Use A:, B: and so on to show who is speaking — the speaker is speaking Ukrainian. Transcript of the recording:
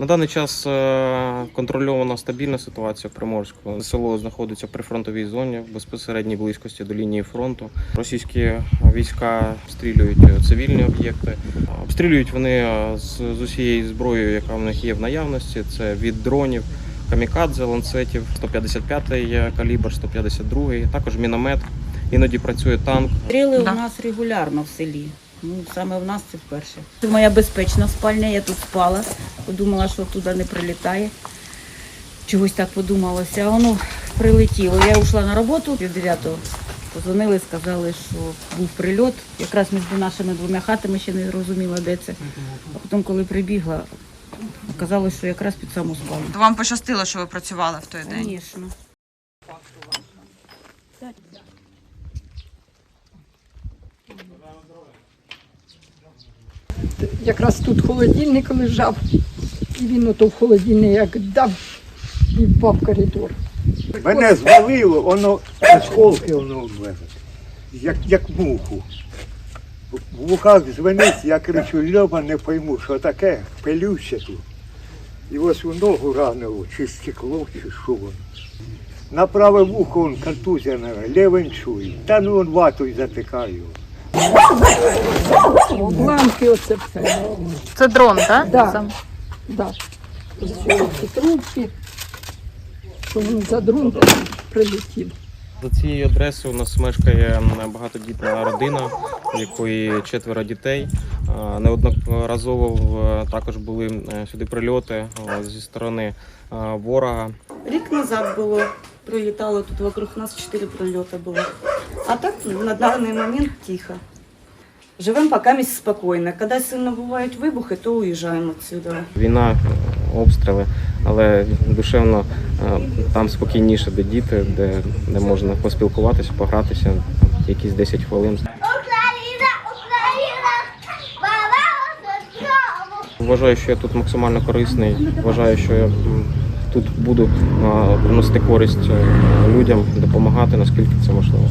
A: На даний час е, контрольована стабільна ситуація в Приморську. Село знаходиться в прифронтовій зоні в безпосередній близькості до лінії фронту. Російські війська обстрілюють е, цивільні об'єкти. Обстрілюють вони е, з, з усією зброєю, яка в них є в наявності. Це від дронів, камікадзе, ланцетів, 155 калібр, 152, також міномет. Іноді працює танк.
B: Стріли
C: Да.
B: у нас регулярно в селі. Ну, саме в нас це вперше. Це моя безпечна спальня, я тут спала. Подумала, що туди не прилітає. Чогось так подумалося. А воно прилетіло. Я йшла на роботу пів дев'ятого. Позвонили, сказали, що був прильот. Якраз між нашими двома хатами ще не розуміла, де це. А потім, коли прибігла, оказалось, що якраз під саму спальню.
C: То вам пощастило, що ви працювали в той день.
B: Звісно.
D: Якраз тут холодильник лежав, і він ото в холодильник як дав і впав в коридор.
E: Мене звалило, воно осколки воно влезуть, як, як муху. В вухах дзвенить, я кричу, Льоба, не пойму, що таке, пилюся тут. І ось у ногу ранило, чи стекло, чи що воно. На праве вухо он контузія, лівень чує. Та ну он ватою затикаю.
D: Обламки оце все.
C: Це дрон, так?
D: Да. Да. Ці трубки, що він за друн прилетів.
A: За цією адресою у нас мешкає багатодітна родина, в якої четверо дітей. Неодноразово також були е, сюди прильоти зі сторони е, ворога.
B: Рік назад було, прилітало тут вокруг нас чотири прильоти було. А так на даний момент тихо. Живемо поки місць спокійно. Коли сильно бувають вибухи, то уїжджаємо відсюди.
A: Війна, обстріли, але душевно е, там спокійніше, де діти, де, де можна поспілкуватися, погратися якісь 10 хвилин.
F: Україна, Україна!
A: Вважаю, що я тут максимально корисний. Вважаю, що я тут буду е, приносити користь е, людям, допомагати наскільки це можливо.